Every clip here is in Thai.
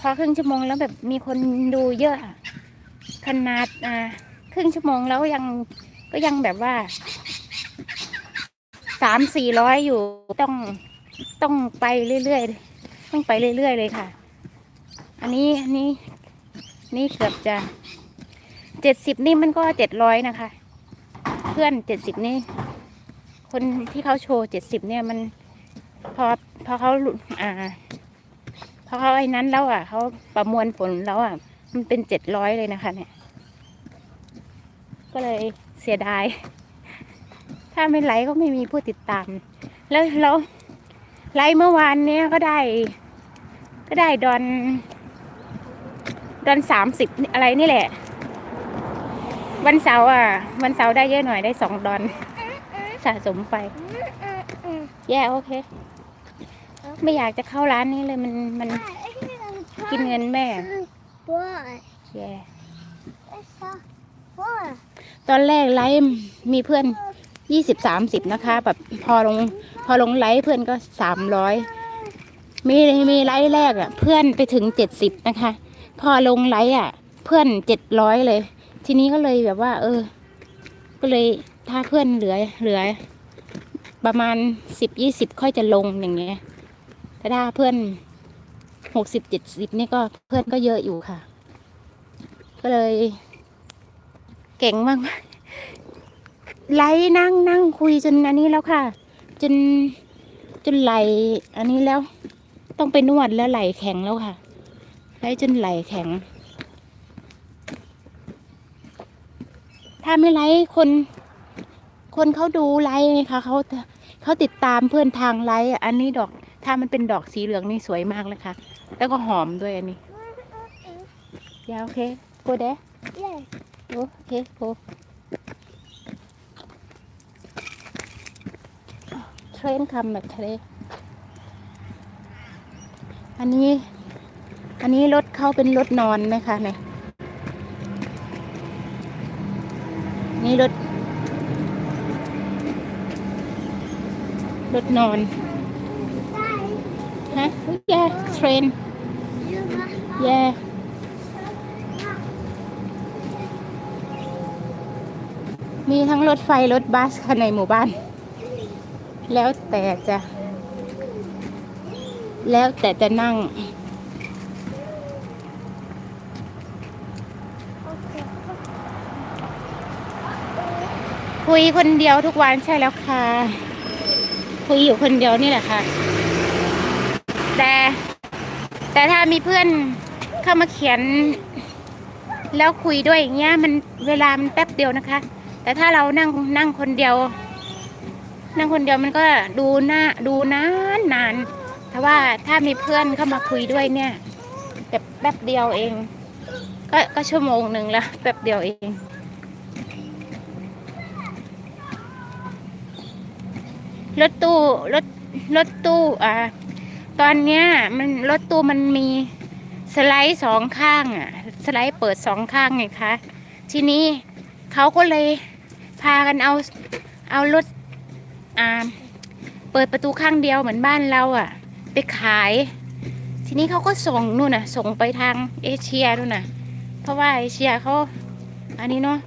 พอครึ่งชั่วโมงแล้วแบบมีคนดูเยอะขนาดอ่าครึ่งชั่วโมงแล้วยังก็ยังแบบว่าสามสี่ร้อยอยู่ต้องต้องไปเรื่อยๆต้องไปเรื่อยๆเลยค่ะ อันนี้อันนี้นี่เกือบจะเจ็ดสิบนี่มันก็เจ็ดร้อยนะคะ เพื่อนเจ็ดสิบนี่ คนที่เขาโชว์เจ็ดสิบเนี่ยมันพอพอเขาห ลุดอ่าพอเขาไอ้นั้นแล้วอะเขาประมวลผลแล้วอะ มันเป็นเจ็ดร้อยเลยนะคะ เนี่ย ก็เลยเสียดาย ถ้าไม่ไลค์ก็ไม่มีผู้ติดตาม แล้วแล้วไลค์เมื่อวานเนี้ยก็ได้ ก็ได้ดอน ดอนสามสิบอะไรนี่แหละ วันเสาร์อะ วันเสาร์ได้เยอะหน่อยได้สองดอนสะสมไปแย่โอเค ไม่อยากจะเข้าร้านนี้เลยมันมันกินเงินแม่ What? แย่ It's a what? ตอนแรกไลฟ์มีเพื่อนยี่สิบสามสิบนะคะ แบบพอลง พอลงไลฟ์เพื่อนก็สามร้อยมีมีไลฟ์แรกอะ เพื่อนไปถึงเจ็ดสิบนะคะ พอลงไลฟ์อะ เพื่อนเจ็ดร้อยเลย ทีนี้ก็เลยแบบว่า เออ ก็เลยถ้าเพื่อนเหลือเหลือ ประมาณสิบยี่สิบค่อยจะลงอย่างเงี้ย แต่ถ้าเพื่อนหกสิบเจ็ดสิบนี่ก็เพื่อนก็เยอะอยู่ค่ะ ก็เลย เก่งมากไลนั่งนั่งคุยจนอันนี้แล้วค่ะ จนจนไหลอันนี้แล้ว ต้องไปนวดแล้วไหลแข็งแล้วค่ะไลจนไหลแข็ง ถ้าไม่ไลคน คนเขาดูไลฟ์ไงคะเขาเขาติดตามเพื่อนทางไลฟ์อันนี้ดอก ถ้ามันเป็นดอกสีเหลืองนี่สวยมากเลยค่ะ แล้วก็หอมด้วยอันนี้ยาโอเคโกเด Yeah. โอเคโกเทรนคำแบบทะเลอันนี้ อันนี้รถเขาเป็นรถนอนนะคะเนี่ยนี่รถรถนอน ฮะแย่เทรนแย่มีทั้งรถไฟ รถบัสค่ะในหมู่บ้าน แล้วแต่จะ แล้วแต่จะนั่ง คุยคนเดียวทุกวันใช่แล้วค่ะ คุยอยู่คนเดียวนี่แหละค่ะ แต่แต่ถ้ามีเพื่อนเข้ามาเขียน แล้วคุยด้วยอย่างเงี้ยมันเวลามันแป๊บเดียวนะคะ แต่ถ้าเรานั่งนั่งคนเดียว นั่งคนเดียวมันก็ดูหน้าดูนานนานแต่ว่าถ้ามีเพื่อนเข้ามาคุยด้วยเนี่ยแบบแป๊บเดียวเอง ก็ก็ชั่วโมงหนึ่งล้วแป๊บเดียวเองรถตู้รถรถตู้อ่า ตอนเนี้ยมันรถตู้มันมีสไลด์สองข้างอะ สไลด์เปิดสองข้างไงคะ ทีนี้เขาก็เลยพากันเอาเอารถอ่าเปิดประตูข้างเดียวเหมือนบ้านเราอะ ไปขาย ทีนี้เขาก็ส่งนู่นน่ะ ส่งไปทางเอเชียนู่นน่ะ เพราะว่าเอเชียเขาอันนี้เนาะ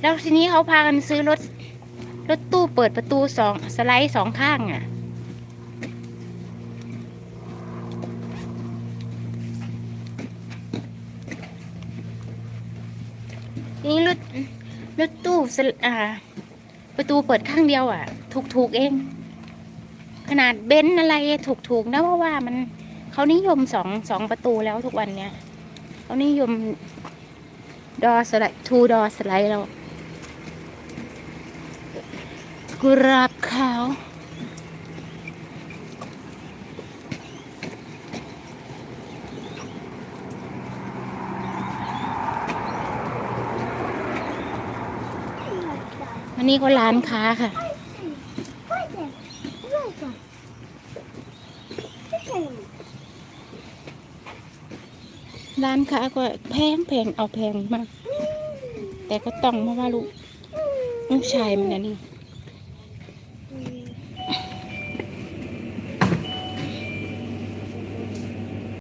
แล้วทีนี้เขาพากันซื้อรถรถตู้เปิดประตูสองสไลด์สองข้างอะ นี่รถรถตู้สอ่า ประตูเปิดข้างเดียวอะ ถูกถูกเอง ขนาดเบนอะไรถูกถูกนะเพราะว่ามันเขานิยมสองสองประตูแล้วทุกวันเนี้ยเขานิยมดอสไลด์ทูดอสไลด์แล้วกราบขาว อันนี้ก็ร้านค้าค่ะ ร้านค้าก็แพงแพงเอาแพงมาก แต่ก็ต้องเพราะว่าลูกลูกชายมันนะนี่